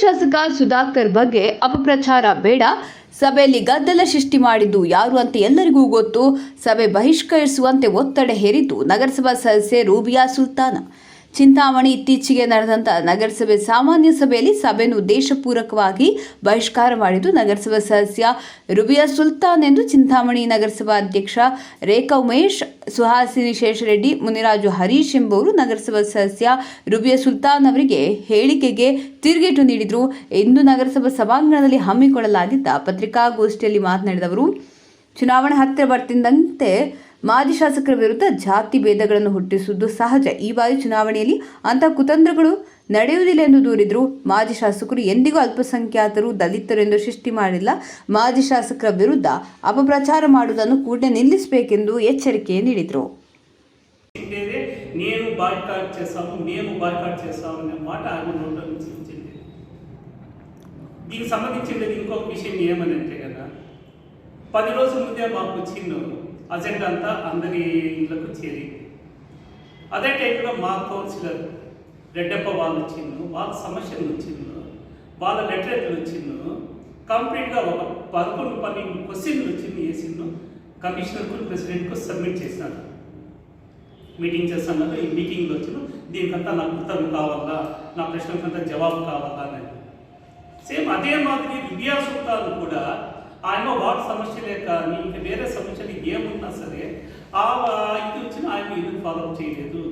ಶಾಸಕ ಸುಧಾಕರ್ ಬಗ್ಗೆ ಅಪಪ್ರಚಾರ ಬೇಡ. ಸಭೆಯಲ್ಲಿ ಗದ್ದಲ ಸೃಷ್ಟಿ ಮಾಡಿದ್ದು ಯಾರು ಅಂತ ಎಲ್ಲರಿಗೂ ಗೊತ್ತು. ಸಭೆ ಬಹಿಷ್ಕರಿಸುವಂತೆ ಒತ್ತಡ ಹೇರಿದ್ದು ನಗರಸಭಾ ಸದಸ್ಯೆ ರೂಬಿಯಾ ಸುಲ್ತಾನ. ಚಿಂತಾಮಣಿ ಇತ್ತೀಚೆಗೆ ನಡೆದಂಥ ನಗರಸಭೆ, ಸಾಮಾನ್ಯ ಸಭೆಯಲ್ಲಿ ಸಭೆಯನ್ನು ಉದ್ದೇಶಪೂರ್ವಕವಾಗಿ ಬಹಿಷ್ಕಾರ ಮಾಡಿದ್ದು ನಗರಸಭಾ ಸದಸ್ಯ ರುಬಿಯಾ ಸುಲ್ತಾನ್ ಎಂದು ಚಿಂತಾಮಣಿ ನಗರಸಭಾ ಅಧ್ಯಕ್ಷ ರೇಖಾ ಉಮೇಶ್ ಸುಹಾಸಿನಿ ಶೇಷರೆಡ್ಡಿ ಮುನಿರಾಜು ಹರೀಶ್ ಎಂಬುವರು ನಗರಸಭಾ ಸದಸ್ಯ ರುಬಿಯಾ ಸುಲ್ತಾನ್ ಅವರಿಗೆ ಹೇಳಿಕೆಗೆ ತಿರುಗೇಟು ನೀಡಿದರು. ಇಂದು ನಗರಸಭಾ ಸಭಾಂಗಣದಲ್ಲಿ ಹಮ್ಮಿಕೊಳ್ಳಲಾಗಿದ್ದ ಪತ್ರಿಕಾಗೋಷ್ಠಿಯಲ್ಲಿ ಮಾತನಾಡಿದ ಅವರು, ಚುನಾವಣೆ ಹತ್ತಿರ ಬರ್ತಿದ್ದಂತೆ ಮಾಜಿ ಶಾಸಕರ ವಿರುದ್ಧ ಜಾತಿ ಭೇದಗಳನ್ನು ಹುಟ್ಟಿಸುವುದು ಸಹಜ ಈ ಬಾರಿ ಚುನಾವಣೆಯಲ್ಲಿ ಅಂಥ ಕುತಂತ್ರಗಳು ನಡೆಯುವುದಿಲ್ಲ ಎಂದು ದೂರಿದರು ಮಾಜಿ ಶಾಸಕರು ಎಂದಿಗೂ ಅಲ್ಪಸಂಖ್ಯಾತರು ದಲಿತರು ಎಂದು ಸೃಷ್ಟಿ ಮಾಡಿಲ್ಲ ಮಾಜಿ ಶಾಸಕರ ವಿರುದ್ಧ అపప్రచారం ಮಾಡುವುದನ್ನು ಕೂಡಲೇ ನಿಲ್ಲಿಸಬೇಕೆಂದು ಎಚ್ಚರಿಕೆ ನೀಡಿದರು ఉండేదే నేను బాయ్కాట్ చేస్తాము మేము బాయ్కాట్ చేస్తాము అనే మాట ఆయన నోట్లో నుంచి వచ్చింది దీనికి సంబంధించింది ఇంకొక విషయం ఏమని అంటే కదా పది రోజుల ముందే మాకు వచ్చిండు అజెండా అంతా అందరి ఇళ్ళకు చేరి. అదే టైంలో మా కౌన్సిలర్ రెడ్డప్ప వాళ్ళు వచ్చిండు వాళ్ళ సమస్యలు వచ్చిండు వాళ్ళ లెటరేట్లు వచ్చిండు కంప్లీట్గా ఒక పదకొండు పన్నెండు క్వశ్చన్లు వచ్చింది వేసిండు కమిషనర్కు ప్రెసిడెంట్కు సబ్మిట్ చేశాను మీటింగ్ చేస్తాను ఈ మీటింగ్లో వచ్చిన దీనికంతా నాకు ఉత్తరం కావాలా? నా ప్రశ్నకంతా జవాబు కావాలా? అని. సేమ్ అదే మాదిరి విద్యా కూడా ఆయన వాటి సమస్యలే కానీ ఇంకా వేరే సమస్యలు ఏమున్నా సరే ఆ ఇది వచ్చిన ఆయన ఇది ఫాలో చేయలేదు.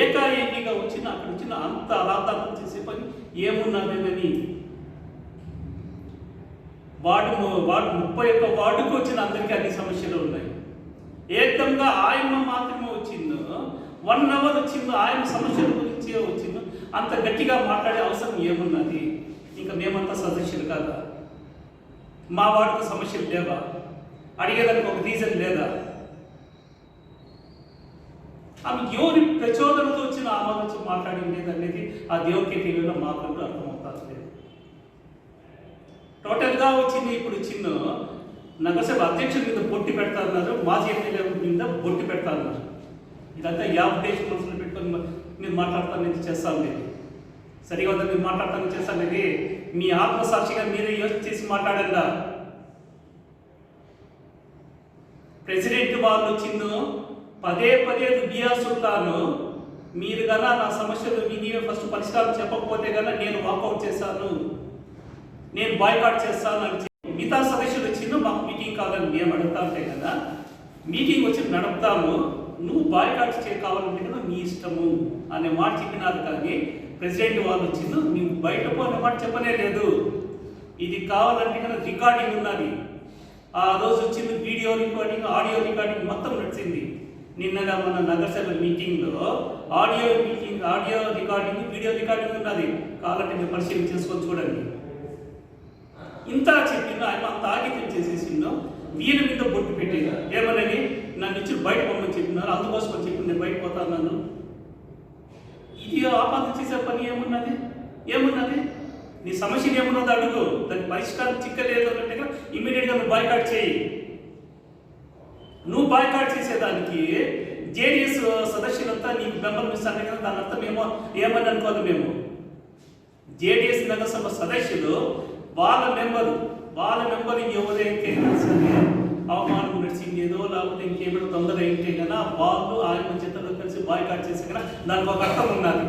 ఏకాఏకీగా వచ్చిన అక్కడ వచ్చిన అంత అలాతాపం చేసే పని ఏమున్నదేనని వార్డు వార్డు ముప్పై ఒక్క వార్డుకు వచ్చిన అందరికీ అన్ని సమస్యలు ఉన్నాయి. ఏకంగా ఆయన మాత్రమే వచ్చిందో వన్ అవర్ వచ్చిందో ఆయన సమస్యల గురించే వచ్చిందో అంత గట్టిగా మాట్లాడే అవసరం ఏమున్నది? ఇంకా మేమంతా సదస్యులు కాదా? మా వాడికి సమస్యలు లేవా అడిగేదానికి ఒక రీజన్ లేదా? ఆమె ఎవరి ప్రచోదనతో వచ్చిన ఆమె మాట్లాడి మాట్లాడింది అనేది ఆ దేవుడికి తెలియలో మాకు అర్థమవుతారు లేదు టోటల్గా వచ్చింది ఇప్పుడు చిన్న నగరసభ అధ్యక్షుడి మీద బొట్టి పెడతారన్నారు మాజీ ఎమ్మెల్యే మీద బొట్టి పెడతారన్నారు ఇదంతా యా దేశం మనసులో పెట్టుకొని మీరు మాట్లాడతానని చేస్తాను లేదు సరిగా ఉందా? మీరు మాట్లాడతానని చేస్తాను ఇది మీ ఆత్మసాక్షిగా మీరే యోచన చేసి ప్రెసిడెంట్ వాళ్ళు వచ్చిందో పదే పదే రుబియా సుల్తాను మీరు కన్నా నా సమస్యలు మీవే ఫస్ట్ పరిష్కారం చెప్పకపోతే గన నేను వాకౌట్ చేశాను నేను బాయ్కాట్ చేస్తాను అని మిగతా సదస్యులు వచ్చిందో మాకు మీటింగ్ కావాలని మేము అడుగుతా ఉంటే కదా మీటింగ్ వచ్చి నడుపుతాము. నువ్వు బాయ్కాట్ చే కావాలంటే కదా నీ ఇష్టము అనే మాట చెప్పినారు కానీ ప్రెసిడెంట్ వాళ్ళు వచ్చిందో మేము బయట పోయిన మాట చెప్పనే లేదు. ఇది కావాలంటే కదా రికార్డింగ్ ఉన్నది. ఆ రోజు వచ్చింది వీడియో రికార్డింగ్ ఆడియో రికార్డింగ్ మొత్తం నడిచింది. నిన్నగా మన నగరసభ మీటింగ్లో audio meeting audio recording video recording ఉన్నది. కావాలంటే మీరు పరిశీలన చేసుకొని చూడండి. ఇంత చెప్పిందో ఆయన అంత ఆగిత్యం చేసేసిందో వీళ్ళ మీద బొట్టు పెట్టేది. ఏమనేది నన్ను ఇచ్చి బయట పొమ్మని చెప్పినారు. అందుకోసం అని చెప్పి నేను బయట పోతాను నన్ను ఇది ఆపద చేసే పని ఏమున్నది? ఏమున్నది? నీ సమస్యలు ఏమున్నది అడుగు. దాని పరిష్కారం చిక్కలేదు అంటే ఇమీడియట్గా నువ్వు బాయ్కాట్ చేయి. నువ్వు బాయ్కాట్ చేసేదానికి జేడిఎస్ సదస్యులంతా నీకు బెంబలం ఇస్తాను కదా దాని అర్థం ఏమో ఏమని అనుకోదు మేము. జేడిఎస్ నగరసభ సదస్యులు వాళ్ళ మెంబరు వాళ్ళ మెంబర్ ఎవరైతే సరే అవమానం నడిచింది ఏదో లేకపోతే ఇంకేమైనా తొందర ఏంటి కదా వాళ్ళు ఆయన చేతలో కలిసి బాయ్కాట్ చేసే కదా దానికి ఒక అర్థం ఉన్నది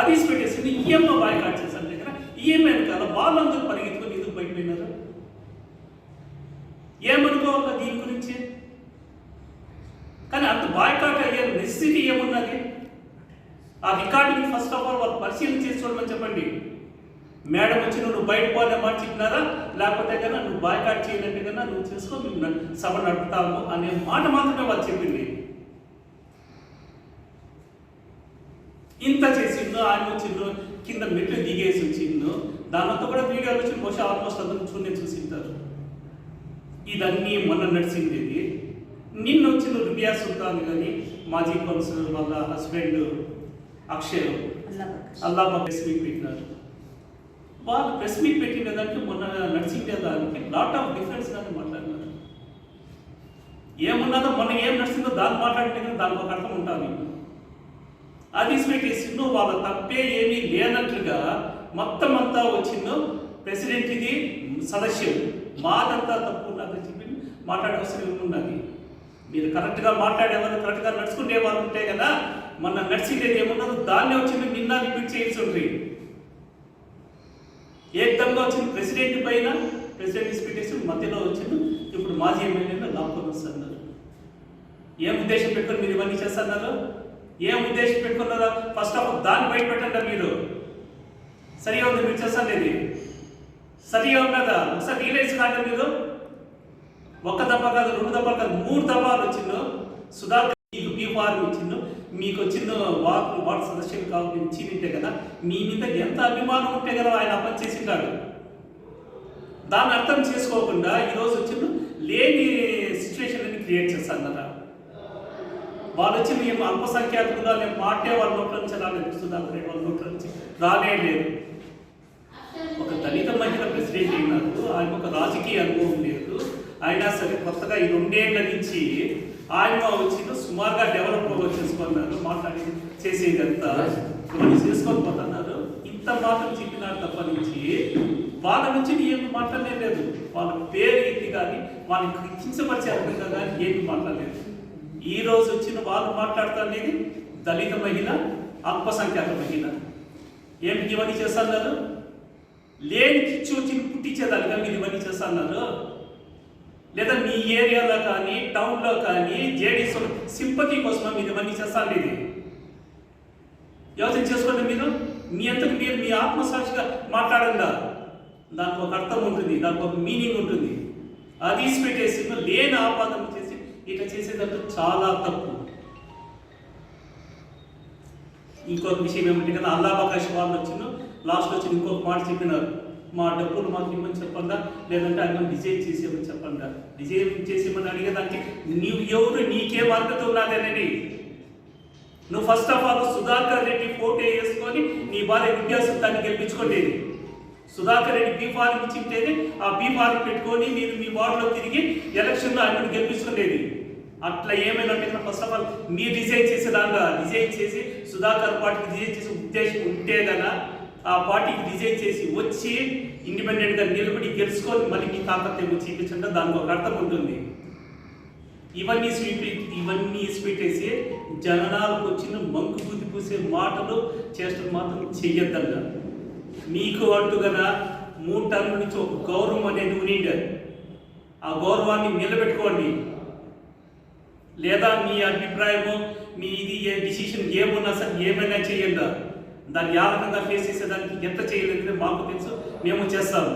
అది పెట్టేసింది ఈఎంఐ బాయ్కాట్ చేశారు దగ్గర ఈఎంఐ కదా వాళ్ళందరూ పరిగెత్తుకొని ఎందుకు బయటపోయినారు ఏమనుకోవాలి దీని గురించి? కానీ అంత బాయ్కాట్ అయ్యే నెసిటీ ఏమున్నది? ఆ రికార్డుని ఫస్ట్ ఆఫ్ ఆల్ వాళ్ళు పరిశీలన చేసుకోవడం చెప్పండి. మేడం వచ్చి నువ్వు బయట పోనే మాట చెప్పినారా లేకపోతే కన్నా నువ్వు బాయ్కాట్ చేయనంటే కన్నా నువ్వు చేసుకో మేము సభ నడుపుతాము అనే మాట మాత్రమే వాళ్ళు చెప్పింది. ఇంత చేసిండు ఆయన వచ్చిండు కింద మెట్లు దిగేసి వచ్చిండు. దానితో కూడా వీడియోలు వచ్చి బహుశా ఆల్మోస్ట్ అందరూ చూనే చూసింటారు. ఇదన్నీ మొన్న నడిచింది నిన్న వచ్చిన రుబియా సుల్తాన్ కానీ మాజీ కౌన్సిలర్ వాళ్ళ హస్బెండ్ అక్షయ్ అల్లా పెట్టినారు. వాళ్ళు ప్రెస్ మీట్ పెట్టిన దానికి మొన్న నడిచిండే దానికి లాట్ ఆఫ్ డిఫరెన్స్ కానీ మాట్లాడినారు. ఏమున్నదో మొన్న ఏం నడిచిందో దాన్ని మాట్లాడితే కానీ దానికి ఒక అర్థం ఉంటుంది. అది పెట్టేసిండు వాళ్ళ తప్పే ఏమీ లేనట్లుగా మొత్తం అంతా వచ్చిందో ప్రెసిడెంట్ ఇది సదస్యం. మాదంతా తప్పు నాకు చెప్పి మాట్లాడే అవసరం ఉన్నది. మీరు కరెక్ట్గా మాట్లాడేవారు కరెక్ట్గా నడుచుకునే వాళ్ళు ఉంటే కదా మన నడిచిండేది ఏమున్నదో దాన్నే వచ్చింది నిన్న రిపీట్ చేయించుండ్రి ఏకంగా వచ్చింది? ప్రెసిడెంట్ పైన ప్రెసిడెంట్ స్పీటేషన్ మధ్యలో వచ్చింది. ఇప్పుడు మాజీ ఎమ్మెల్యేలు లాక్కొని వస్తున్నారు. ఏం ఉద్దేశం పెట్టుకొని మీరు ఇవన్నీ చేస్తున్నారు? ఏం ఉద్దేశం పెట్టుకున్నారా? ఫస్ట్ ఆఫ్ ఆల్ దాన్ని బయట పెట్టండి మీరు. సరిగా ఉంది మీరు చేస్తాను ఇది సరిగా ఉన్నదా? ఒకసారి రియలైజ్ కాదు మీరు. ఒక్క దెబ్బ కాదు రెండు దెబ్బలు కాదు మూడు దెబ్బలు వచ్చిందో. సుధాకర్ ఈ ఫార్మ్ వచ్చింది మీకు వచ్చిన వాక్ వార్డు సజెషన్ కావాలి చీనింటే కదా మీ మీద ఎంత అభిమానం ఉంటే కదా ఆయన ఆ చేసింటాడు. దాన్ని అర్థం చేసుకోకుండా ఈరోజు వచ్చిన లేని సిచ్యువేషన్ అని క్రియేట్ చేస్తాను కదా వాళ్ళు వచ్చి మేము అల్పసంఖ్యాకులుగా మేము మాటే వాళ్ళ నోట్ల నుంచి రాలేదు సుధాకర్ రెడ్డి వాళ్ళ నోట్ల నుంచి రానే లేదు. ఒక దళిత మహిళ ప్రెసిడెంట్ అయినారు ఆయన ఒక రాజకీయ అనుభవం లేదు. అయినా సరే కొత్తగా ఈ రెండేళ్ళ నుంచి ఆయన వచ్చి సుమారుగా డెవలప్ చేసుకున్నారు మాట్లాడి చేసేదంతా ఇవన్నీ చేసుకొని పోతున్నారు. ఇంత మాత్రం చెప్పినారు తప్ప నుంచి వాళ్ళ నుంచి ఏమి మాట్లాడలేదు. వాళ్ళ పేరు ఎత్తి కానీ వాళ్ళని కించపరిచే రకంగా కానీ ఏమి మాట్లాడలేదు. ఈ రోజు వచ్చిన వాళ్ళు మాట్లాడుతున్నది దళిత మహిళ అల్పసంఖ్యాక మహిళ. ఏమిటి ఇవన్నీ చేస్తున్నారు? లేని కిచ్చి వచ్చి పుట్టించేదానిగా మీరు ఇవన్నీ చేస్తున్నారు. లేదా మీ ఏరియాలో కానీ టౌన్లో కానీ జేడీఎస్ సింపతి కోసం మీరు ఇవన్నీ చేస్తాను ఇది. యోచన చేసుకోండి మీరు? మీ అంతకు మీరు మీ ఆత్మసాక్షిగా మాట్లాడంగా దానికి ఒక అర్థం ఉంటుంది దానికి ఒక మీనింగ్ ఉంటుంది. అది పెట్టేసి లేని ఆపాదన చేసి ఇట్లా చేసేదంటే చాలా తప్పు. ఇంకొక విషయం ఏమంటే కదా అల్లాబాకాశ వాళ్ళు వచ్చిన లాస్ట్ వచ్చి ఇంకొక మాట చెప్పినారు. మా డబ్బులు మాకు ఇవ్వమని చెప్పండా లేదంటే ఆయన డిజైన్ చేసేమని చెప్పండా డిజైన్ చేసేమని అడిగేదానికి నీవు ఎవరు నీకే బాధ్యత ఉన్నదేనని నువ్వు first of all Sudhakar Reddy photo వేసుకొని నీ భార్య విద్యాసుతాన్ని గెలిపించుకోలేదు సుధాకర్ రెడ్డి బీ ఫార్మ్ ఇచ్చింటేనే ఆ బీ ఫార్మ్ పెట్టుకొని మీరు మీ వార్డులో తిరిగి ఎలక్షన్లో ఆయన గెలిపించుకునేది. అట్లా ఏమైనా అంటే ఫస్ట్ ఆఫ్ ఆల్ మీరు డిజైన్ చేసేదాకా డిజైన్ చేసి సుధాకర్ పార్టీకి డిజైన్ చేసే ఉద్దేశం ఉంటే కదా ఆ పార్టీకి డిజైన్ చేసి వచ్చి ఇండిపెండెంట్గా నిలబడి గెలుచుకొని మళ్ళీ మీ తాపత్యం చూపించడం దానికి ఒక అర్థం ఉంటుంది. ఇవన్నీ స్వీట్ ఇవన్నీ పెట్టేసి జనాలకు వచ్చిన మంకు బుద్ధి పూసే మాటలు చేష్టలు మాత్రం చెయ్యొద్దన్న. మీకు అంటూ కదా మూడు టర్మ్ నుంచి ఒక గౌరవం అనేది ఉండిండే ఆ గౌరవాన్ని నిలబెట్టుకోండి. లేదా మీ అభిప్రాయము మీ ఇది ఏ డిసిషన్ ఏమున్నా సరే ఏమైనా చేయండి దాన్ని ఆ రకంగా ఫేస్ చేసేదానికి ఎంత చేయలేదంటే మాకు తెలుసు. మేము చేస్తాము.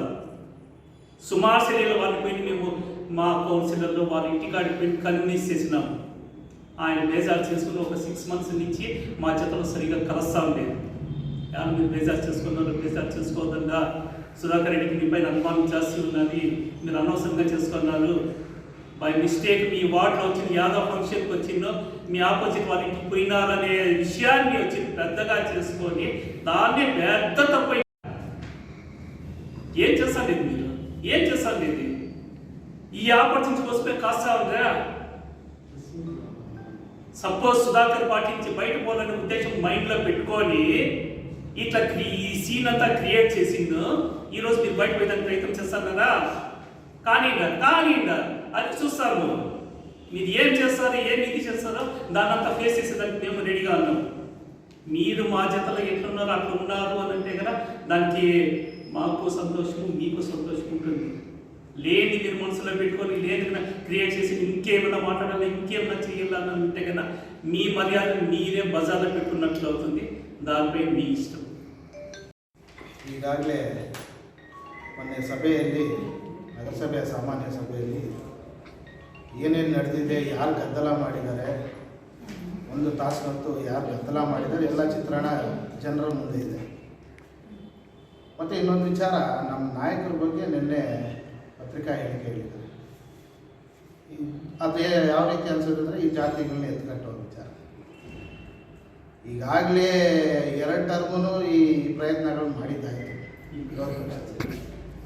సుమారు శరీరం వాళ్ళకి పోయి మేము మా కౌన్సిలర్లో వాళ్ళ ఇంటికాడికి పోయి కన్విన్స్ చేసినాము ఆయన బేజార్ చేసుకుని ఒక సిక్స్ మంత్స్ నుంచి మా చేతలో సరిగా కలుస్తాం లేదు. కానీ మీరు బేజార్ చేసుకున్నారు? బేజార్ చేసుకోవద్దంగా సుధాకర్ రెడ్డికి మీ పైన అనుమానం జాస్తి ఉన్నది. మీరు అనవసరంగా చేసుకున్నారు. బై మిస్టేక్ మీ వార్డులో వచ్చిన యాదవ్ ఫంక్షన్కి వచ్చిందో మీ ఆపోజిట్ వాళ్ళ ఇంటికి పోయినారనే విషయాన్ని వచ్చి పెద్దగా చేసుకొని దాన్ని పెద్ద తప్పై ఏం చేస్తాను లేదు మీరు? ఏం చేస్తాను ఇది? ఈ ఆపర్చునిటీ కోసమే కాస్త ఉందా? సపోజ్ సుధాకర్ పార్టీ నుంచి బయట పోవాలనే ఉద్దేశం మైండ్లో పెట్టుకొని ఇట్లా ఈ సీన్ అంతా క్రియేట్ చేసిందో ఈ రోజు మీరు బయట పోయేదానికి ప్రయత్నం చేస్తారు కదా కానీ కానీ అది చూస్తాము మీరు ఏం చేస్తారో ఏం ఇది చేస్తారో దాన్ని అంతా ఫేస్ చేసేదానికి మేము రెడీగా ఉన్నాం మీరు మా జతలో ఎట్లున్నారో అట్లా ఉన్నారు అని అంటే కదా దానికి మాకు సంతోషము మీకు సంతోషం ఉంటుంది లేని మీరు మనసులో పెట్టుకొని లేని క్రియేట్ చేసి ఇంకేమైనా మాట్లాడాలి ఇంకేమైనా చేయాలని అంటే కదా మీ మర్యాద మీరే బజార్లో పెట్టుకున్నట్లు అవుతుంది దానిపై మీ ఇష్టం ಈಗಾಗಲೇ ಮೊನ್ನೆ ಸಭೆಯಲ್ಲಿ ನಗರಸಭೆಯ ಸಾಮಾನ್ಯ ಸಭೆಯಲ್ಲಿ ಏನೇನು ನಡೆದಿದೆ, ಯಾರು ಗದ್ದಲ ಮಾಡಿದ್ದಾರೆ, ಒಂದು ತಾಸಿನಂತೂ ಯಾರು ಗದ್ದಲ ಮಾಡಿದ್ದಾರೆ, ಎಲ್ಲ ಚಿತ್ರಣ ಜನರ ಮುಂದೆ ಇದೆ. ಮತ್ತು ಇನ್ನೊಂದು ವಿಚಾರ ನಮ್ಮ ನಾಯಕರ ಬಗ್ಗೆ ನಿನ್ನೆ ಪತ್ರಿಕಾ ಹೇಳಿಕೆ ಹೇಳಿದ್ದಾರೆ. ಅದು ಯಾವ ರೀತಿ ಅಂದರೆ ಈ ಜಾತಿಗಳನ್ನ ಎತ್ಕಟ್ಟೋ ವಿಚಾರ. ಈಗಾಗಲೇ ಎರಡು ಟರ್ಮು ಈ ಪ್ರಯತ್ನಗಳು ಮಾಡಿದ್ದಾಯಿತು.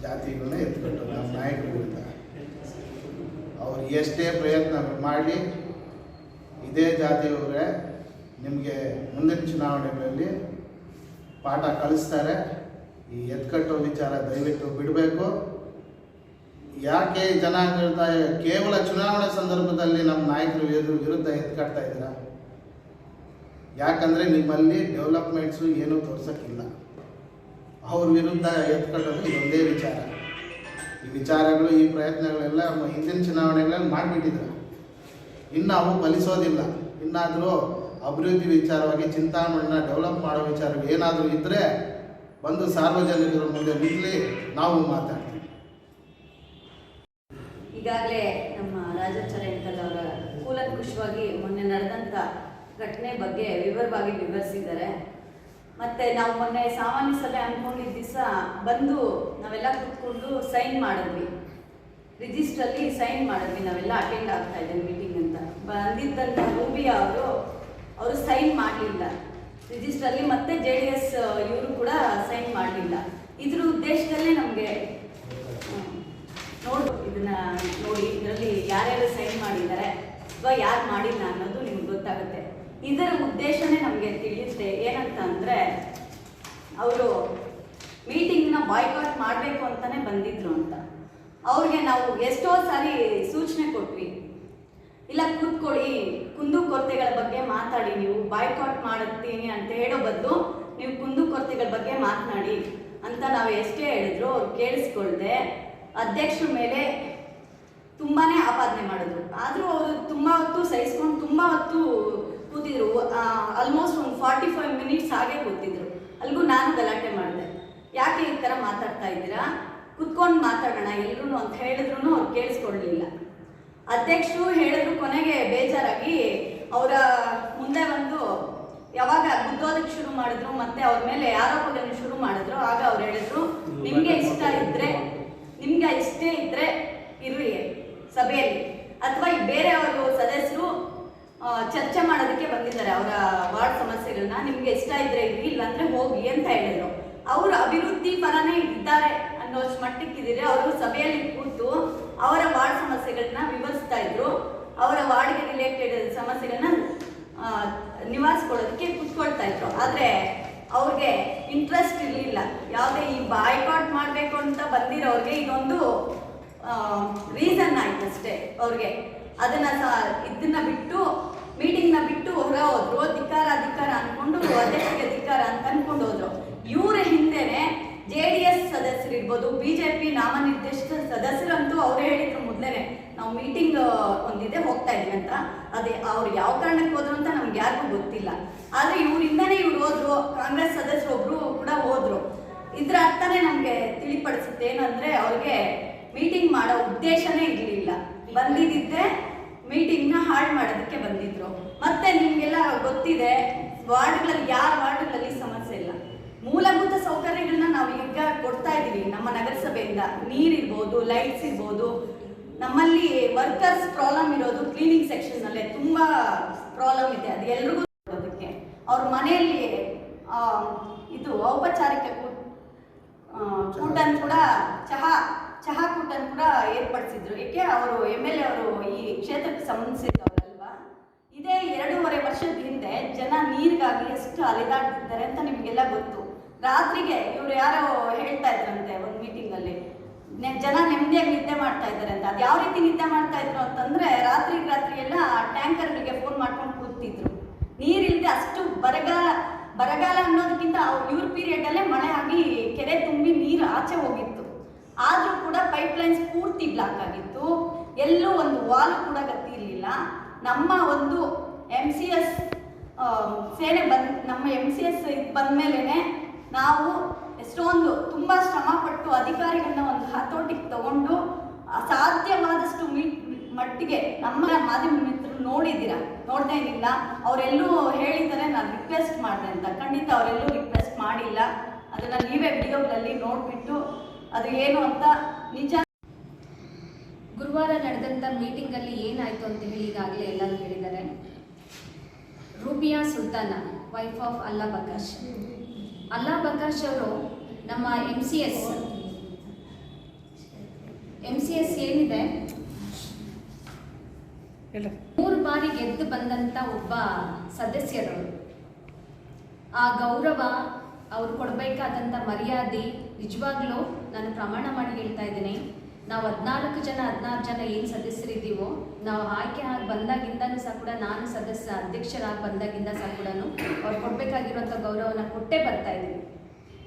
ಜಾತಿಗಳನ್ನ ಎತ್ಕೊಂಡು ನಮ್ಮ ನಾಯಕರು ವಿರುದ್ಧ ಅವ್ರು ಎಷ್ಟೇ ಪ್ರಯತ್ನ ಮಾಡಿ ಇದೇ ಜಾತಿಯವರೇ ನಿಮಗೆ ಮುಂದಿನ ಚುನಾವಣೆಗಳಲ್ಲಿ ಪಾಠ ಕಲಿಸ್ತಾರೆ. ಈ ಎತ್ಕಟ್ಟೋ ವಿಚಾರ ದಯವಿಟ್ಟು ಬಿಡಬೇಕು. ಯಾಕೆ ಜನ ಜನಾಂಗದ ಕೇವಲ ಚುನಾವಣೆ ಸಂದರ್ಭದಲ್ಲಿ ನಮ್ಮ ನಾಯಕರು ಎದುರು ವಿರುದ್ಧ ಎತ್ಕಟ್ತಾ ಇದ್ದೀರಾ? ಯಾಕಂದರೆ ನಿಮ್ಮಲ್ಲಿ ಡೆವಲಪ್ಮೆಂಟ್ಸು ಏನೂ ತೋರ್ಸೋಕ್ಕಿಲ್ಲ. ಅವ್ರ ವಿರುದ್ಧ ಎತ್ಕೊಳ್ಳೋದು ಇದೊಂದೇ ವಿಚಾರ. ಈ ವಿಚಾರಗಳು, ಈ ಪ್ರಯತ್ನಗಳೆಲ್ಲ ಹಿಂದಿನ ಚುನಾವಣೆಗಳಲ್ಲಿ ಮಾಡಿಬಿಟ್ಟಿದ್ರು. ಇನ್ನು ಅವು ಫಲಿಸೋದಿಲ್ಲ. ಇನ್ನಾದರೂ ಅಭಿವೃದ್ಧಿ ವಿಚಾರವಾಗಿ ಚಿಂತಾಮಣಿನ ಡೆವಲಪ್ ಮಾಡೋ ವಿಚಾರ ಏನಾದರೂ ಇದ್ದರೆ ಬಂದು ಸಾರ್ವಜನಿಕರ ಮುಂದೆ ನಿಲ್ಲಿ ನಾವು ಮಾತಾಡ್ತೀವಿ. ಈಗಾಗಲೇ ನಮ್ಮ ರಾಜಾಚಾರ್ಯ ಅಂಕಲ್ ಅವರ ಕೂಲಂಕುಷವಾಗಿ ಮೊನ್ನೆ ನಡೆದಂಥ ಘಟನೆ ಬಗ್ಗೆ ವಿವರವಾಗಿ ವಿವರಿಸಿದ್ದಾರೆ. ಮತ್ತೆ ನಾವು ಮೊನ್ನೆ ಸಾಮಾನ್ಯ ಸಭೆ ಅನ್ಕೊಂಡಿದ್ದ ದಿವಸ ಬಂದು ನಾವೆಲ್ಲ ಕೂತ್ಕೊಂಡು ಸೈನ್ ಮಾಡಿದ್ವಿ. ರಿಜಿಸ್ಟ್ರಲ್ಲಿ ಸೈನ್ ಮಾಡಿದ್ವಿ, ನಾವೆಲ್ಲ ಅಟೆಂಡ್ ಆಗ್ತಾ ಇದ್ದೇವೆ ಮೀಟಿಂಗ್ ಅಂತ. ಬಂದಿದ್ದಂಥ ರೂಬಿ ಅವರು ಅವರು ಸೈನ್ ಮಾಡಲಿಲ್ಲ. ರಿಜಿಸ್ಟ್ರಲ್ಲಿ ಮತ್ತೆ ಜೆ ಡಿ ಎಸ್ ಇವರು ಕೂಡ ಸೈನ್ ಮಾಡಲಿಲ್ಲ. ಇದ್ರ ಉದ್ದೇಶದಲ್ಲೇ ನಮಗೆ ನೋಡು, ಇದನ್ನ ನೋಡಿ, ಇದರಲ್ಲಿ ಯಾರ್ಯಾರು ಸೈನ್ ಮಾಡಿದ್ದಾರೆ, ಅಥವಾ ಯಾರು ಮಾಡಿಲ್ಲ ಅನ್ನೋದು ನಿಮ್ಗೆ ಗೊತ್ತಾಗುತ್ತೆ. ಇದರ ಉದ್ದೇಶನೇ ನಮಗೆ ತಿಳಿಯುತ್ತೆ ಏನಂತ ಅಂದರೆ ಅವರು ಮೀಟಿಂಗ್ನ ಬಾಯ್ಕಾಟ್ ಮಾಡಬೇಕು ಅಂತಲೇ ಬಂದಿದ್ರು ಅಂತ. ಅವ್ರಿಗೆ ನಾವು ಎಷ್ಟೋ ಸಾರಿ ಸೂಚನೆ ಕೊಟ್ವಿ. ಇಲ್ಲ, ಕೂತ್ಕೊಳ್ಳಿ, ಕುಂದು ಕೊರತೆಗಳ ಬಗ್ಗೆ ಮಾತಾಡಿ, ನೀವು ಬಾಯ್ಕಾಟ್ ಮಾಡುತ್ತೀನಿ ಅಂತ ಹೇಳೋ ಬದಲು ನೀವು ಕುಂದು ಕೊರತೆಗಳ ಬಗ್ಗೆ ಮಾತನಾಡಿ ಅಂತ ನಾವು ಎಷ್ಟೇ ಹೇಳಿದ್ರು ಅವ್ರು ಕೇಳಿಸ್ಕೊಳ್ದೆ ಅಧ್ಯಕ್ಷರ ಮೇಲೆ ತುಂಬಾ ಆಪಾದನೆ ಮಾಡಿದ್ರು. ಆದರೂ ಅವರು ತುಂಬ ಹೊತ್ತು ಸಹಿಸ್ಕೊಂಡು, ತುಂಬ ಹೊತ್ತು ಕೂತಿದ್ರು. ಆಲ್ಮೋಸ್ಟ್ ಒಂದು ಫಾರ್ಟಿ ಫೈವ್ ಮಿನಿಟ್ಸ್ ಹಾಗೆ ಕೂತಿದ್ರು. ಅಲ್ಲಿಗೂ ನಾನು ಗಲಾಟೆ ಮಾಡಿದೆ. ಯಾಕೆ ಈ ಥರ ಮಾತಾಡ್ತಾ ಇದ್ದೀರಾ? ಕುತ್ಕೊಂಡು ಮಾತಾಡೋಣ ಎಲ್ಲರೂ ಅಂತ ಹೇಳಿದ್ರು ಅವ್ರು ಕೇಳಿಸ್ಕೊಳ್ಲಿಲ್ಲ. ಅಧ್ಯಕ್ಷರು ಹೇಳಿದ್ರು ಕೊನೆಗೆ ಬೇಜಾರಾಗಿ, ಅವರ ಮುಂದೆ ಬಂದು ಯಾವಾಗ ಗುದ್ದೋದಕ್ಕೆ ಶುರು ಮಾಡಿದ್ರು ಮತ್ತೆ ಅವ್ರ ಮೇಲೆ ಆರೋಪಗಳನ್ನು ಶುರು ಮಾಡಿದ್ರು, ಆಗ ಅವ್ರು ಹೇಳಿದ್ರು, ನಿಮಗೆ ಇಷ್ಟ ಇದ್ರೆ, ನಿಮ್ಗೆ ಇಷ್ಟೇ ಇದ್ರೆ ಇರ್ರಿ ಸಭೆಯಲ್ಲಿ. ಅಥವಾ ಬೇರೆಯವರು ಚರ್ಚೆ ಮಾಡೋದಕ್ಕೆ ಬಂದಿದ್ದಾರೆ. ಅವರ ವಾರ್ಡ್ ಸಮಸ್ಯೆಗಳನ್ನ ನಿಮ್ಗೆ ಇಷ್ಟ ಇದ್ರೆ ಇರಿ ಇಲ್ಲಾಂದ್ರೆ ಹೋಗಿ ಅಂತ ಹೇಳಿದ್ರು. ಅವರು ಅಭಿವೃದ್ಧಿ ಪರನೇ ಇದ್ದಾರೆ ಅನ್ನೋಷ್ಟು ಮಟ್ಟಕ್ಕಿದ್ರೆ ಅವರು ಸಭೆಯಲ್ಲಿ ಕೂತು ಅವರ ವಾರ್ಡ್ ಸಮಸ್ಯೆಗಳನ್ನ ವಿವರಿಸ್ತಾ ಇದ್ರು. ಅವರ ವಾರ್ಡ್ಗೆ ರಿಲೇಟೆಡ್ ಸಮಸ್ಯೆಗಳನ್ನ ನಿವಾರಿಸ್ಕೊಳ್ಳೋದಕ್ಕೆ ಕೂತ್ಕೊಳ್ತಾ ಇದ್ರು. ಆದ್ರೆ ಅವ್ರಿಗೆ ಇಂಟ್ರೆಸ್ಟ್ ಇರಲಿಲ್ಲ. ಯಾವುದೇ ಈ ಬಾಯ್ಕಾಟ್ ಮಾಡಬೇಕು ಅಂತ ಬಂದಿರೋರಿಗೆ ಇದೊಂದು ರೀಸನ್ ಆಯ್ತು ಅಷ್ಟೇ ಅವ್ರಿಗೆ. ಅದನ್ನ ಇದನ್ನ ಬಿಟ್ಟು ಮೀಟಿಂಗ್ನ ಬಿಟ್ಟು ಹೊರ ಹೋದ್ರು ಧಿಕ್ಕಾರ ಧಿಕ್ಕಾರ ಅಂದ್ಕೊಂಡು ಅಧ್ಯಕ್ಷರಿಗೆ ಧಿಕ್ಕಾರ ಅಂತ ಅನ್ಕೊಂಡು ಹೋದ್ರು. ಇವರ ಹಿಂದೆನೆ ಜೆ ಡಿ ಎಸ್ ಸದಸ್ಯರಿರ್ಬೋದು ಬಿಜೆಪಿ ನಾಮನಿರ್ದೇಶಿತ ಸದಸ್ಯರಂತೂ ಅವ್ರು ಹೇಳಿದ್ರು ಮೊದಲೇ ನಾವು ಮೀಟಿಂಗ್ ಒಂದಿದೆ ಹೋಗ್ತಾ ಇದೀವಿ ಅಂತ. ಅದೇ ಅವ್ರು ಯಾವ ಕಾರಣಕ್ಕೆ ಹೋದ್ರು ಅಂತ ನಮ್ಗೆ ಯಾರಿಗೂ ಗೊತ್ತಿಲ್ಲ. ಆದ್ರೆ ಇವರಿಂದನೇ ಇವ್ರು ಹೋದ್ರು ಕಾಂಗ್ರೆಸ್ ಸದಸ್ಯರು ಒಬ್ರು ಕೂಡ ಹೋದ್ರು. ಇದ್ರ ಅರ್ಥನೇ ನಮ್ಗೆ ತಿಳಿಪಡಿಸುತ್ತೆ ಏನಂದ್ರೆ ಅವ್ರಿಗೆ ಮೀಟಿಂಗ್ ಮಾಡೋ ಉದ್ದೇಶನೇ ಇರಲಿಲ್ಲ. ಬಂದಿದ್ದೆ ಮೀಟಿಂಗ್ನ ಹಾಳು ಮಾಡೋದಕ್ಕೆ ಬಂದಿದ್ರು. ಮತ್ತೆ ನಿಮಗೆಲ್ಲ ಗೊತ್ತಿದೆ ವಾರ್ಡ್ಗಳಲ್ಲಿ ಯಾರ ವಾರ್ಡ್ಗಳಲ್ಲಿ ಸಮಸ್ಯೆ ಇಲ್ಲ. ಮೂಲಭೂತ ಸೌಕರ್ಯಗಳನ್ನ ನಾವು ಈಗ ಕೊಡ್ತಾ ಇದ್ದೀವಿ ನಮ್ಮ ನಗರಸಭೆಯಿಂದ. ನೀರಿರ್ಬೋದು ಲೈಟ್ಸ್ ಇರ್ಬೋದು. ನಮ್ಮಲ್ಲಿ ವರ್ಕರ್ಸ್ ಪ್ರಾಬ್ಲಮ್ ಇರೋದು ಕ್ಲೀನಿಂಗ್ ಸೆಕ್ಷನ್ ಅಲ್ಲೇ ತುಂಬಾ ಪ್ರಾಬ್ಲಮ್ ಇದೆ. ಅದು ಎಲ್ರಿಗೂ ಅದಕ್ಕೆ ಅವ್ರ ಮನೆಯಲ್ಲಿ ಇದು ಔಪಚಾರಿಕ ಕೂ- ಆ, ಕೂಡ ಚಹಾ ಚಹಾ ಕೂಟನ್ ಕೂಡ ಏರ್ಪಡಿಸಿದ್ರು. ಏಕೆ? ಅವರು ಎಂ ಎಲ್ ಎ ಅವರು ಈ ಕ್ಷೇತ್ರಕ್ಕೆ ಸಂಬಂಧಿಸಿದವರಲ್ವಾ? ಇದೇ ಎರಡೂವರೆ ವರ್ಷದ ಹಿಂದೆ ಜನ ನೀರಿಗಾಗಿ ಎಷ್ಟು ಅಲೆದಾಡ್ತಿದ್ದಾರೆ ಅಂತ ನಿಮಗೆಲ್ಲ ಗೊತ್ತು. ರಾತ್ರಿಗೆ ಇವರು ಯಾರೋ ಹೇಳ್ತಾ ಇದ್ರಂತೆ ಒಂದು ಮೀಟಿಂಗಲ್ಲಿ ಜನ ನೆಮ್ಮದಿಯಾಗಿ ನಿದ್ದೆ ಮಾಡ್ತಾ ಇದ್ದಾರೆ ಅಂತ. ಅದು ಯಾವ ರೀತಿ ನಿದ್ದೆ ಮಾಡ್ತಾ ಇದ್ರು ಅಂತಂದ್ರೆ ರಾತ್ರಿ ರಾತ್ರಿ ಎಲ್ಲ ಟ್ಯಾಂಕರ್ಗಳಿಗೆ ಫೋನ್ ಮಾಡ್ಕೊಂಡು ಕೂತಿದ್ರು. ನೀರಿಲ್ಲದೆ ಅಷ್ಟು ಬರಗಾಲ ಬರಗಾಲ ಅನ್ನೋದಕ್ಕಿಂತ ಇವ್ರ ಪೀರಿಯಡ್ ಅಲ್ಲೇ ಮಳೆ ಆಗಿ ಕೆರೆ ತುಂಬಿ ನೀರು ಆಚೆ ಹೋಗಿತ್ತು. ಆದ್ರೂ ಕೂಡ ಪೈಪ್ ಲೈನ್ಸ್ ಪೂರ್ತಿ ಬ್ಲಾಕ್ ಆಗಿತ್ತು. ಎಲ್ಲೂ ಒಂದು ವಾಲ್ ಕೂಡ ಗತಿ ಇರಲಿಲ್ಲ. ನಮ್ಮ ಒಂದು ಎಂ ಸಿ ಎಸ್ ಸೇನೆ ಬಂದ್, ನಮ್ಮ ಎಂ ಸಿ ಎಸ್ ಬಂದ್ಮೇಲೆ ನಾವು ಎಷ್ಟೊಂದು ತುಂಬಾ ಶ್ರಮಪಟ್ಟು ಅಧಿಕಾರಿಗಳನ್ನ ಒಂದು ಹತೋಟಿಗೆ ತಗೊಂಡು ಸಾಧ್ಯವಾದಷ್ಟು ಮೀಟ್ ಮಟ್ಟಿಗೆ ನಮ್ಮ ಮಾಧ್ಯಮ ಮಿತ್ರರು ನೋಡಿದ್ದೀರಾ? ನೋಡ್ತಾ ಇರಲಿಲ್ಲ ಅವರೆಲ್ಲೂ ಹೇಳಿದ್ದಾರೆ, ನಾನು ರಿಕ್ವೆಸ್ಟ್ ಮಾಡಿದೆ ಅಂತ. ಖಂಡಿತ ಅವರೆಲ್ಲೂ ರಿಕ್ವೆಸ್ಟ್ ಮಾಡಿಲ್ಲ. ಅದನ್ನ ನೀವೇ ವಿಡಿಯೋಗಳಲ್ಲಿ ನೋಡ್ಬಿಟ್ಟು ಅದು ಏನು ಅಂತ ನಿಜ. ಗುರುವಾರ ನಡೆದಂಥ ಮೀಟಿಂಗಲ್ಲಿ ಏನಾಯಿತು ಅಂತ ಹೇಳಿ ಈಗಾಗಲೇ ಎಲ್ಲರೂ ಹೇಳಿದ್ದಾರೆ. ರೂಪಿಯಾ ಸುಲ್ತಾನ ವೈಫ್ ಆಫ್ ಅಲ್ಲಾ ಬಕಾಶ್. ಅಲ್ಲಾ ಬಕಾಶ್ ಅವರು ನಮ್ಮ M C S M C S ಏನಿದೆ? ಮೂರು ಬಾರಿ ಗೆದ್ದು ಬಂದಂತ ಒಬ್ಬ ಸದಸ್ಯರು ಆ ಗೌರವ ಅವ್ರು ಕೊಡಬೇಕಾದಂಥ ಮರ್ಯಾದೆ ನಿಜವಾಗ್ಲೂ ನಾನು ಪ್ರಮಾಣ ಮಾಡಿ ಹೇಳ್ತಾ ಇದ್ದೀನಿ. ನಾವು ಹದಿನಾಲ್ಕು ಜನ, ಹದಿನಾರು ಜನ ಏನು ಸದಸ್ಯರಿದ್ದೀವೋ, ನಾವು ಆಯ್ಕೆ ಆಗಿ ಬಂದಾಗಿಂದನೂ ಸಹ ಕೂಡ ನಾನು ಸದಸ್ಯ, ಅಧ್ಯಕ್ಷರಾಗಿ ಬಂದಾಗಿಂದ ಸಹ ಕೂಡ ಅವ್ರು ಕೊಡಬೇಕಾಗಿರುವಂಥ ಗೌರವನ ಕೊಟ್ಟೇ ಬರ್ತಾ ಇದ್ದೀನಿ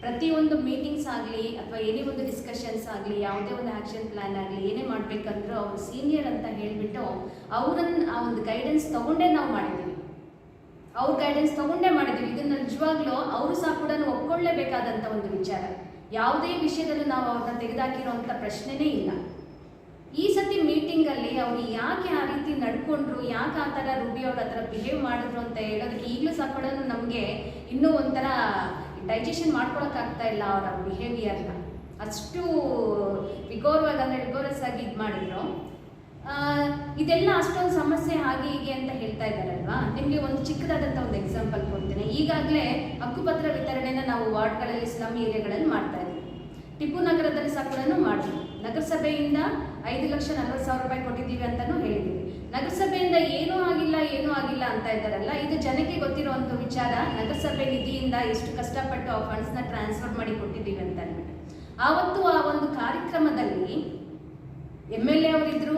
ಪ್ರತಿಯೊಂದು ಮೀಟಿಂಗ್ಸ್ ಆಗಲಿ ಅಥವಾ ಏನೇ ಒಂದು ಡಿಸ್ಕಷನ್ಸ್ ಆಗಲಿ, ಯಾವುದೇ ಒಂದು ಆ್ಯಕ್ಷನ್ ಪ್ಲ್ಯಾನ್ ಆಗಲಿ, ಏನೇ ಮಾಡಬೇಕಂದ್ರೂ ಅವರು ಸೀನಿಯರ್ ಅಂತ ಹೇಳಿಬಿಟ್ಟು ಅವರನ್ನು ಆ ಒಂದು ಗೈಡೆನ್ಸ್ ತೊಗೊಂಡೇ ನಾವು ಮಾಡಿದ್ದೀವಿ. ಅವ್ರ ಗೈಡೆನ್ಸ್ ತಗೊಂಡೇ ಮಾಡಿದ್ದೀವಿ. ಇದನ್ನು ನಿಜವಾಗ್ಲೂ ಅವರು ಸಹ ಕೂಡ ಒಪ್ಕೊಳ್ಳೇಬೇಕಾದಂಥ ಒಂದು ವಿಚಾರ. ಯಾವುದೇ ವಿಷಯದಲ್ಲೂ ನಾವು ಅವ್ರನ್ನ ತೆಗೆದಾಕಿರೋವಂಥ ಪ್ರಶ್ನೆನೇ ಇಲ್ಲ. ಈ ಸತಿ ಮೀಟಿಂಗಲ್ಲಿ ಅವ್ರು ಯಾಕೆ ಆ ರೀತಿ ನಡ್ಕೊಂಡ್ರು, ಯಾಕೆ ಆ ಥರ ರೂಬಿ ಅವ್ರ ಹತ್ರ ಬಿಹೇವ್ ಮಾಡಿದ್ರು ಅಂತ ಹೇಳೋದಕ್ಕೆ ಈಗಲೂ ಕೂಡ ನಮಗೆ ಇನ್ನೂ ಒಂಥರ ಡೈಜೆಷನ್ ಮಾಡ್ಕೊಳಕ್ಕಾಗ್ತಾ ಇಲ್ಲ ಅವರ ಬಿಹೇವಿಯರ್ನ ಅಷ್ಟು ವಿಗೋರವಾಗಿ ಅಂದರೆ ವಿಗೋರಸ್ ಆಗಿ ಇದು ಮಾಡಿದ್ರು. ಇದೆಲ್ಲ ಅಷ್ಟೊಂದು ಸಮಸ್ಯೆ ಹಾಗೆ ಹೀಗೆ ಅಂತ ಹೇಳ್ತಾ ಇದ್ದಾರಲ್ವಾ? ನಿಮಗೆ ಒಂದು ಚಿಕ್ಕದಾದಂಥ ಒಂದು ಎಕ್ಸಾಂಪಲ್ ಕೊಡ್ತೇನೆ. ಈಗಾಗಲೇ ಹಕ್ಕುಪತ್ರ ವಿತರಣೆನ ನಾವು ವಾರ್ಡ್ಗಳಲ್ಲಿ ಸ್ಲಮ್ ಏರಿಯಾಗಳಲ್ಲಿ ಮಾಡ್ತಾ ಇದ್ದೀವಿ. ಟಿಪ್ಪು ನಗರದಲ್ಲಿ ಸಹ ಕೂಡ ನಗರಸಭೆಯಿಂದ ಐದು ಲಕ್ಷ ನಲ್ವತ್ತು ಸಾವಿರ ರೂಪಾಯಿ ಕೊಟ್ಟಿದ್ದೀವಿ ಅಂತಲೂ ಹೇಳಿದ್ದೀವಿ. ನಗರಸಭೆಯಿಂದ ಏನೂ ಆಗಿಲ್ಲ ಏನೂ ಆಗಿಲ್ಲ ಅಂತ ಇದ್ದಾರಲ್ಲ, ಇದು ಜನಕ್ಕೆ ಗೊತ್ತಿರುವಂಥ ವಿಚಾರ. ನಗರಸಭೆ ನಿಧಿಯಿಂದ ಎಷ್ಟು ಕಷ್ಟಪಟ್ಟು ಆ ಫಂಡ್ಸ್ನ ಟ್ರಾನ್ಸ್ಫರ್ ಮಾಡಿ ಕೊಟ್ಟಿದ್ದೀವಿ ಅಂತ ಅಂದ್ಬಿಟ್ಟು. ಆವತ್ತು ಆ ಒಂದು ಕಾರ್ಯಕ್ರಮದಲ್ಲಿ ಎಂ ಎಲ್ ಎ ಅವರಿದ್ರು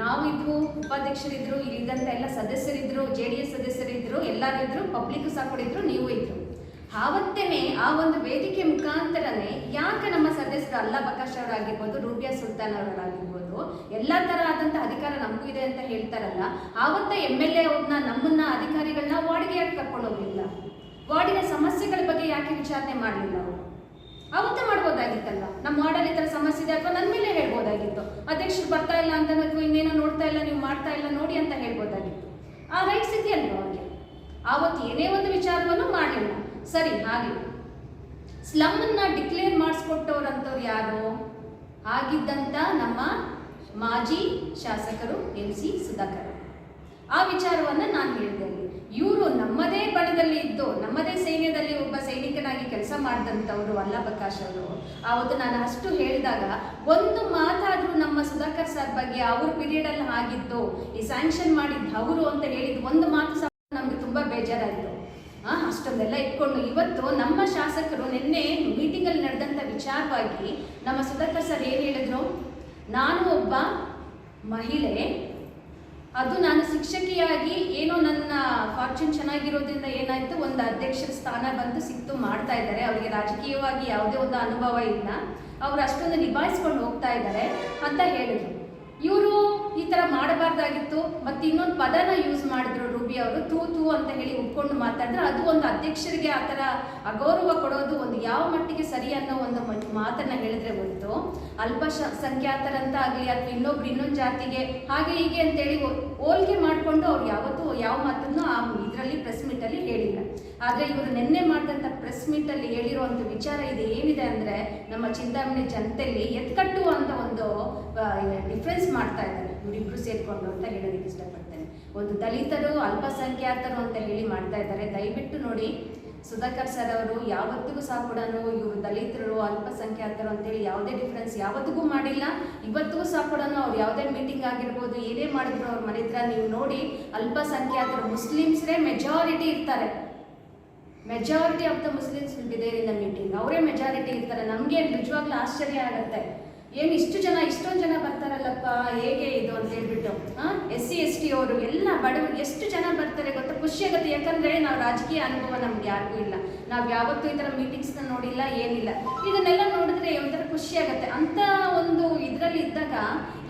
ನಾವಿದ್ರು ಉಪಾಧ್ಯಕ್ಷರಿದ್ರು ಇಲ್ಲಿದ್ದಂಥ ಎಲ್ಲ ಸದಸ್ಯರಿದ್ರು, ಜೆ ಡಿ ಎಸ್ ಸದಸ್ಯರಿದ್ರು, ಎಲ್ಲರೂ ಇದ್ರು ಪಬ್ಲಿಕ್ ಸಹ ಕೊಡಿದ್ರು ನೀವು ಇದ್ರು. ಆವತ್ತೇನೆ ಆ ಒಂದು ವೇದಿಕೆ ಮುಖಾಂತರನೇ ಯಾಕೆ ನಮ್ಮ ಸದಸ್ಯರು ಅಲ್ಲ ಬಕಾಶ್ ಅವರಾಗಿರ್ಬೋದು ರೂಬಿಯಾ ಸುಲ್ತಾನ್ ಅವರಾಗಿರ್ಬೋದು, ಎಲ್ಲ ಥರ ಆದಂಥ ಅಧಿಕಾರ ನಮಗೂ ಇದೆ ಅಂತ ಹೇಳ್ತಾರಲ್ಲ, ಆವತ್ತ ಎಂ ಎಲ್ ಎ ಅವ್ರನ್ನ, ನಮ್ಮನ್ನ ಅಧಿಕಾರಿಗಳನ್ನ ವಾರ್ಡ್ಗೆ ಯಾಕೆ ಕರ್ಕೊಂಡು ವಾರ್ಡಿನ ಸಮಸ್ಯೆಗಳ ಬಗ್ಗೆ ಯಾಕೆ ವಿಚಾರಣೆ ಮಾಡಲಿಲ್ಲ ಅವರು? ಅವತ್ತೇ ಮಾಡ್ಬೋದಾಗಿತ್ತಲ್ಲ ನಮ್ಮ ಮಾಡಲ್ ಈ ಥರ ಸಮಸ್ಯೆ ಇದೆ ಅಥವಾ ನನ್ನ ಮೇಲೆ ಹೇಳ್ಬೋದಾಗಿತ್ತು? ಅಧ್ಯಕ್ಷರು ಬರ್ತಾ ಇಲ್ಲ ಅಂತ ಅಥವಾ ಇನ್ನೇನೋ ನೋಡ್ತಾ ಇಲ್ಲ, ನೀವು ಮಾಡ್ತಾ ಇಲ್ಲ ನೋಡಿ ಅಂತ ಹೇಳ್ಬೋದಾಗಿತ್ತು. ಆ ರೈಟ್ಸ್ ಇದೆಯಲ್ವ ಅವ್ರಿಗೆ? ಆವತ್ತು ಏನೇ ಒಂದು ವಿಚಾರವನ್ನು ಮಾಡಲಿಲ್ಲ. ಸರಿ, ಹಾಗೆ. ಸ್ಲಮ್ಮನ್ನ ಡಿಕ್ಲೇರ್ ಮಾಡಿಸ್ಕೊಟ್ಟವ್ರಂಥವ್ರು ಯಾರು? ಆಗಿದ್ದಂಥ ನಮ್ಮ ಮಾಜಿ ಶಾಸಕರು ಎಂ ಸಿ ಸುಧಾಕರ್. ಆ ವಿಚಾರವನ್ನು ನಾನು ಹೇಳಿದೆ. ಇವರು ನಮ್ಮದೇ ಬಣದಲ್ಲಿ ಇದ್ದು, ನಮ್ಮದೇ ಸೈನ್ಯದಲ್ಲಿ ಒಬ್ಬ ಸೈನಿಕನಾಗಿ ಕೆಲಸ ಮಾಡಿದಂಥವ್ರು ವಲ್ಲಭಕಾಶ್ ಅವರು. ಅವತ್ತು ನಾನು ಅಷ್ಟು ಹೇಳಿದಾಗ, ಒಂದು ಮಾತಾದರೂ ನಮ್ಮ ಸುಧಾಕರ್ ಸರ್ ಬಗ್ಗೆ ಅವ್ರ ಪೀರಿಯಡಲ್ಲಿ ಆಗಿದ್ದು ಈ ಸ್ಯಾಂಕ್ಷನ್ ಮಾಡಿದ್ದು ಅವರು ಅಂತ ಹೇಳಿದ್ದು ಒಂದು ಮಾತು ಸಹ ನಮಗೆ ತುಂಬ ಬೇಜಾರಾಯಿತು. ಅಷ್ಟೊಂದೆಲ್ಲ ಇಟ್ಕೊಂಡು ಇವತ್ತು ನಮ್ಮ ಶಾಸಕರು ನಿನ್ನೆ ಮೀಟಿಂಗಲ್ಲಿ ನಡೆದಂಥ ವಿಚಾರವಾಗಿ ನಮ್ಮ ಸುಧಾಕರ್ ಸರ್ ಏನು ಹೇಳಿದ್ರು? ನಾನು ಒಬ್ಬ ಮಹಿಳೆ ಅದು ನಾನು ಶಿಕ್ಷಕಿಯಾಗಿ ಏನೋ ನನ್ನ ಫಾರ್ಚೂನ್ ಚೆನ್ನಾಗಿರೋದ್ರಿಂದ ಏನಾಯ್ತು, ಒಂದು ಅಧ್ಯಕ್ಷರ ಸ್ಥಾನ ಬಂತು ಸಿಕ್ತು ಮಾಡ್ತಾ ಇದ್ದಾರೆ. ಅವರಿಗೆ ರಾಜಕೀಯವಾಗಿ ಯಾವುದೇ ಒಂದು ಅನುಭವ ಇಲ್ಲ. ಅವರು ಅಷ್ಟೊಂದು ನಿಭಾಯಿಸ್ಕೊಂಡು ಹೋಗ್ತಾ ಇದ್ದಾರೆ ಅಂತ ಹೇಳಿದ್ರು. ಇವರು ಈ ಥರ ಮಾಡಬಾರ್ದಾಗಿತ್ತು. ಮತ್ತು ಇನ್ನೊಂದು ಪದನ ಯೂಸ್ ಮಾಡಿದ್ರು ರೂಬಿ ಅವರು. ತೂ ತೂ ಅಂತ ಹೇಳಿ ಉಪ್ಕೊಂಡು ಮಾತಾಡಿದ್ರೆ. ಅದು ಒಂದು ಅಧ್ಯಕ್ಷರಿಗೆ ಆ ಥರ ಅಗೌರವ ಕೊಡೋದು ಒಂದು ಯಾವ ಮಟ್ಟಿಗೆ ಸರಿ ಅನ್ನೋ ಒಂದು ಮಾತನ್ನ ಹೇಳಿದ್ರೆ ಹೊರತು ಅಲ್ಪ ಶ- ಸಂಖ್ಯಾತರಂತ ಆಗಲಿ ಅಥವಾ ಇನ್ನೊಬ್ರು ಇನ್ನೊಂದು ಜಾತಿಗೆ ಹಾಗೆ ಹೀಗೆ ಅಂತೇಳಿ ಹೋಲಿಕೆ ಮಾಡಿಕೊಂಡು ಅವ್ರು ಯಾವತ್ತೂ ಯಾವ ಮಾತನ್ನು ಆ ಇದರಲ್ಲಿ ಪ್ರೆಸ್ ಮೀಟಲ್ಲಿ ಹೇಳಿಲ್ಲ. ಆದರೆ ಇವರು ನಿನ್ನೆ ಮಾಡಿದಂಥ ಪ್ರೆಸ್ ಮೀಟಲ್ಲಿ ಒಂದು ವಿಚಾರ ಇದು. ಏನಿದೆ ಅಂದರೆ ನಮ್ಮ ಚಿಂತಾಮಣಿ ಜನತೆಯಲ್ಲಿ ಎತ್ಕಟ್ಟು ಅಂತ ಒಂದು ಡಿಫ್ರೆನ್ಸ್ ಮಾಡ್ತಾ ಇದ್ದಾರೆ. ಇವರಿಬ್ರು ಸೇರಿಕೊಂಡು ಅಂತ ಹೇಳೋದಕ್ಕೆ ಇಷ್ಟಪಡ್ತೇನೆ. ಒಂದು ದಲಿತರು, ಅಲ್ಪಸಂಖ್ಯಾತರು ಅಂತ ಹೇಳಿ ಮಾಡ್ತಾ ಇದ್ದಾರೆ. ದಯವಿಟ್ಟು ನೋಡಿ, ಸುಧಾಕರ್ ಸರ್ ಅವರು ಯಾವತ್ತಿಗೂ ಸಹ ಕೂಡ ಇವರು ದಲಿತರು, ಅಲ್ಪಸಂಖ್ಯಾತರು ಅಂತೇಳಿ ಯಾವುದೇ ಡಿಫ್ರೆನ್ಸ್ ಯಾವತ್ತಿಗೂ ಮಾಡಿಲ್ಲ. ಇವತ್ತಿಗೂ ಸಹ ಕೂಡ ಅವ್ರು ಯಾವುದೇ ಮೀಟಿಂಗ್ ಆಗಿರ್ಬೋದು, ಏನೇ ಮಾಡಿದ್ರು ಅವ್ರ ಮನೆ ಹತ್ರ ನೀವು ನೋಡಿ, ಅಲ್ಪಸಂಖ್ಯಾತರು, ಮುಸ್ಲಿಮ್ಸ್ರೇ ಮೆಜಾರಿಟಿ ಇರ್ತಾರೆ. Majority of the Muslims will meeting ಅವರೇ ಮೆಜಾರಿಟಿ ಇರ್ತಾರೆ. ನಮಗೆ ನಿಜವಾಗ್ಲೂ ಆಶ್ಚರ್ಯ ಆಗುತ್ತೆ. ಏನು ಇಷ್ಟು ಜನ, ಇಷ್ಟೊಂದು ಜನ ಬರ್ತಾರಲ್ಲಪ್ಪ, ಹೇಗೆ ಇದು ಅಂತ ಹೇಳ್ಬಿಟ್ಟು. ಎಸ್ ಸಿ, ಎಸ್ ಟಿ ಅವರು ಎಲ್ಲ ಬಡವರು ಎಷ್ಟು ಜನ ಬರ್ತಾರೆ ಗೊತ್ತಾ? ಖುಷಿ ಆಗುತ್ತೆ. ಯಾಕಂದ್ರೆ ನಾವು ರಾಜಕೀಯ ಅನುಭವ ನಮ್ಗೆ ಯಾರಿಗೂ ಇಲ್ಲ. ನಾವು ಯಾವತ್ತೂ ಈ ಥರ ಮೀಟಿಂಗ್ಸ್ನ ನೋಡಿಲ್ಲ, ಏನಿಲ್ಲ. ಇದನ್ನೆಲ್ಲ ನೋಡಿದ್ರೆ ಒಂಥರ ಖುಷಿ ಆಗುತ್ತೆ. ಅಂತ ಒಂದು ಇದರಲ್ಲಿ ಇದ್ದಾಗ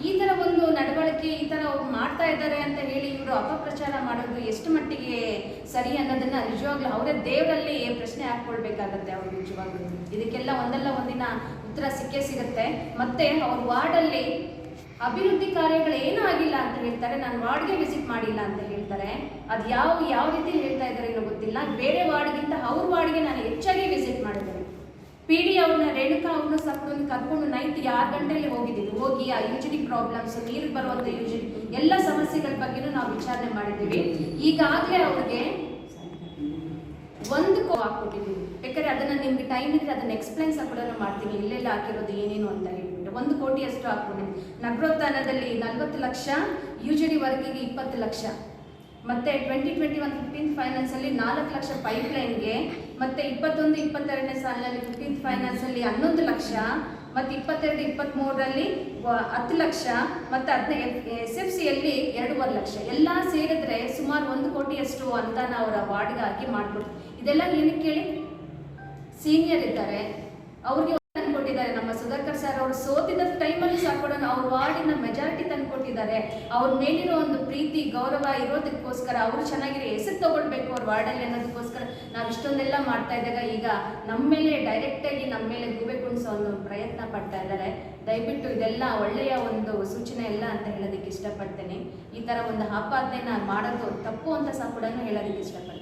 ಈ ಥರ ಒಂದು ನಡವಳಿಕೆ, ಈ ತರ ಅವ್ರು ಮಾಡ್ತಾ ಇದ್ದಾರೆ ಅಂತ ಹೇಳಿ ಇವರು ಅಪಪ್ರಚಾರ ಮಾಡೋದು ಎಷ್ಟು ಮಟ್ಟಿಗೆ ಸರಿ ಅನ್ನೋದನ್ನ ನಿಜವಾಗ್ಲೂ ಅವರೇ ದೇವರಲ್ಲಿ ಪ್ರಶ್ನೆ ಹಾಕ್ಕೊಳ್ಬೇಕಾಗತ್ತೆ ಅವ್ರು ನಿಜವಾಗ್ಲೂ. ಇದಕ್ಕೆಲ್ಲ ಒಂದಲ್ಲ ಒಂದಿನ ಉತ್ತರ ಸಿಕ್ಕೇ ಸಿಗುತ್ತೆ. ಮತ್ತೆ ಅವ್ರ ವಾರ್ಡಲ್ಲಿ ಅಭಿವೃದ್ಧಿ ಕಾರ್ಯಗಳು ಏನೂ ಆಗಿಲ್ಲ ಅಂತ ಹೇಳ್ತಾರೆ, ನಾನು ವಾರ್ಡ್ಗೆ ವಿಸಿಟ್ ಮಾಡಿಲ್ಲ ಅಂತ ಹೇಳ್ತಾರೆ. ಅದು ಯಾವ ಯಾವ ರೀತಿ ಹೇಳ್ತಾ ಇದ್ದಾರೆ ಏನೋ ಗೊತ್ತಿಲ್ಲ. ಬೇರೆ ವಾರ್ಡ್ಗಿಂತ ಅವ್ರ ವಾರ್ಡ್ಗೆ ನಾನು ಹೆಚ್ಚಾಗಿ ವಿಸಿಟ್ ಮಾಡಿದ್ದೇನೆ. ಪಿ ಡಿ ಅವ್ರನ್ನ, ರೇಣುಕಾ ಅವ್ರನ್ನ ಸಪ್ರೊಂದು ಕರ್ಕೊಂಡು ನೈಟ್ ಆರು ಗಂಟೆಯಲ್ಲಿ ಹೋಗಿದ್ದೀವಿ ಹೋಗಿ ಆ ಯೂಜಿಡಿ ಪ್ರಾಬ್ಲಮ್ಸ್ ನೀರು ಬರುವಂಥ ಯೂಜಿಡಿ, ಎಲ್ಲ ಸಮಸ್ಯೆಗಳ ಬಗ್ಗೆನೂ ನಾವು ವಿಚಾರಣೆ ಮಾಡಿದ್ದೀವಿ. ಈಗಾಗಲೇ ಅವ್ರಿಗೆ ಒಂದು ಕೋ ಹಾಕ್ಕೊಟ್ಟಿದ್ದೀವಿ ಬೇಕಾದ್ರೆ ಅದನ್ನ ನಿಮ್ಗೆ ಟೈಮ್ ಇದ್ರೆ ಅದನ್ನ ಎಕ್ಸ್ಪ್ಲೈನ್ಸ್ ಕೂಡ ಮಾಡ್ತೀನಿ. ಇಲ್ಲೆಲ್ಲ ಹಾಕಿರೋದು ಏನೇನು ಅಂತ ಹೇಳ್ಬಿಟ್ಟು. ಒಂದು ಕೋಟಿ ಅಷ್ಟು ಹಾಕ್ಕೊಂಡಿದ್ದೀನಿ ನಗರೋತ್ಥಾನದಲ್ಲಿ ನಲ್ವತ್ತು ಲಕ್ಷ ಯು ಜಿ ಡಿ ವರ್ಗಿಗೆ ಇಪ್ಪತ್ತು ಲಕ್ಷ. ಮತ್ತು ಟ್ವೆಂಟಿ ಟ್ವೆಂಟಿ ಒನ್ ಫಿಫ್ಟೀನ್ತ್ ಫೈನಾನ್ಸಲ್ಲಿ ನಾಲ್ಕು ಲಕ್ಷ ಪೈಪ್ ಲೈನ್ಗೆ ಮತ್ತು ಇಪ್ಪತ್ತೊಂದು, ಇಪ್ಪತ್ತೆರಡನೇ ಸಾಲಿನಲ್ಲಿ ಫಿಫ್ಟೀನ್ ಫೈನಾನ್ಸ್ ಅಲ್ಲಿ ಹನ್ನೊಂದು ಲಕ್ಷ, ಮತ್ತು ಇಪ್ಪತ್ತೆರಡು ಇಪ್ಪತ್ತ್ಮೂರರಲ್ಲಿ ಹತ್ತು ಲಕ್ಷ, ಮತ್ತು ಹದಿನೈದು ಎಸ್ ಎಫ್ ಸಿಯಲ್ಲಿ ಎರಡೂವರೆ ಲಕ್ಷ. ಎಲ್ಲ ಸೇರಿದ್ರೆ ಸುಮಾರು ಒಂದು ಕೋಟಿಯಷ್ಟು ಅನುದಾನ ಅವರ ವಾರ್ಡ್ಗೆ ಹಾಕಿ ಮಾಡಿಕೊಡ್ತಾರೆ ಇದೆಲ್ಲ ಏನಕ್ಕೆ ಕೇಳಿ ಸೀನಿಯರ್ ಇದ್ದಾರೆ. ಅವ್ರಿಗೆ ತಂದ್ಕೊಟ್ಟಿದ್ದಾರೆ ನಮ್ಮ ಸುಧಾಕರ್ ಸರ್ ಅವರು ಸೋತಿದ ಟೈಮಲ್ಲಿ ಸಾಕೋಣ ಅವ್ರ ವಾರ್ಡಿನ ಮೆಜಾರಿಟಿ ತಂದ್ಕೊಟ್ಟಿದ್ದಾರೆ ಅವ್ರ ಮೇಲಿರೋ ಒಂದು ಪ್ರೀತಿ, ಗೌರವ ಇರೋದಕ್ಕೋಸ್ಕರ ಅವರು ಚೆನ್ನಾಗಿರೋ ಹೆಸರು ತಗೊಳ್ಬೇಕು ಅವ್ರ ವಾರ್ಡಲ್ಲಿ ಅನ್ನೋದಕ್ಕೋಸ್ಕರ ನಾವು ಇಷ್ಟೊಂದೆಲ್ಲ ಮಾಡ್ತಾ ಇದ್ದಾಗ ಈಗ ನಮ್ಮ ಮೇಲೆ ಡೈರೆಕ್ಟಾಗಿ ನಮ್ಮ ಮೇಲೆ ಗೂಬೆ ಕುಣಿಸೋ ಒಂದು ಪ್ರಯತ್ನ ಪಡ್ತಾ ಇದ್ದಾರೆ. ದಯವಿಟ್ಟು ಇದೆಲ್ಲ ಒಳ್ಳೆಯ ಒಂದು ಸೂಚನೆ ಎಲ್ಲ ಅಂತ ಹೇಳೋದಕ್ಕೆ ಇಷ್ಟಪಡ್ತೇನೆ. ಈ ಥರ ಒಂದು ಆಪಾದನೆನ ಮಾಡೋದು ತಪ್ಪು ಅಂತ ಸಹ ಕೂಡ ಹೇಳೋದಕ್ಕೆ ಇಷ್ಟಪಡ್ತೇನೆ.